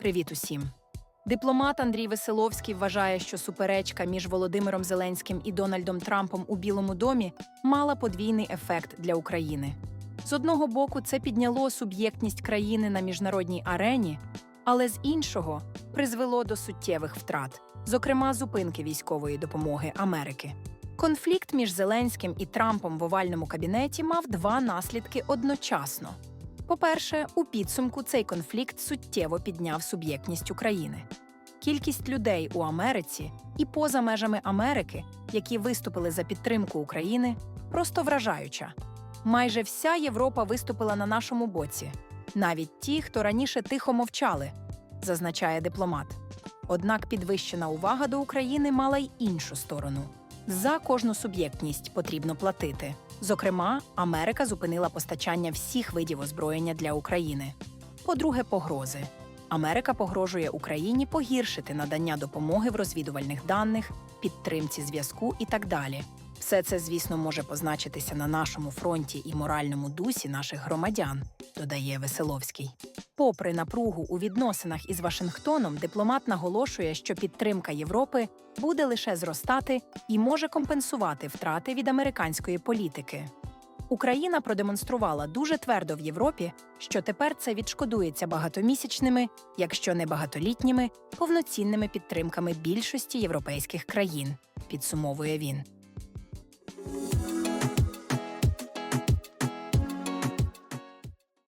Привіт усім. Дипломат Андрій Веселовський вважає, що суперечка між Володимиром Зеленським і Дональдом Трампом у Білому домі мала подвійний ефект для України. З одного боку, це підняло суб'єктність країни на міжнародній арені, але з іншого призвело до суттєвих втрат, зокрема зупинки військової допомоги Америки. Конфлікт між Зеленським і Трампом в овальному кабінеті мав два наслідки одночасно. По-перше, у підсумку цей конфлікт суттєво підняв суб'єктність України. Кількість людей у Америці і поза межами Америки, які виступили за підтримку України, просто вражаюча. Майже вся Європа виступила на нашому боці, навіть ті, хто раніше тихо мовчали, зазначає дипломат. Однак підвищена увага до України мала й іншу сторону. За кожну суб'єктність потрібно платити. Зокрема, Америка зупинила постачання всіх видів озброєння для України. По-друге, погрози. Америка погрожує Україні погіршити надання допомоги в розвідувальних даних, підтримці зв'язку і так далі. Все це, звісно, може позначитися на нашому фронті і моральному дусі наших громадян, додає Веселовський. Попри напругу у відносинах із Вашингтоном, дипломат наголошує, що підтримка Європи буде лише зростати і може компенсувати втрати від американської політики. Україна продемонструвала дуже твердо в Європі, що тепер це відшкодується багатомісячними, якщо не багатолітніми, повноцінними підтримками більшості європейських країн, підсумовує він.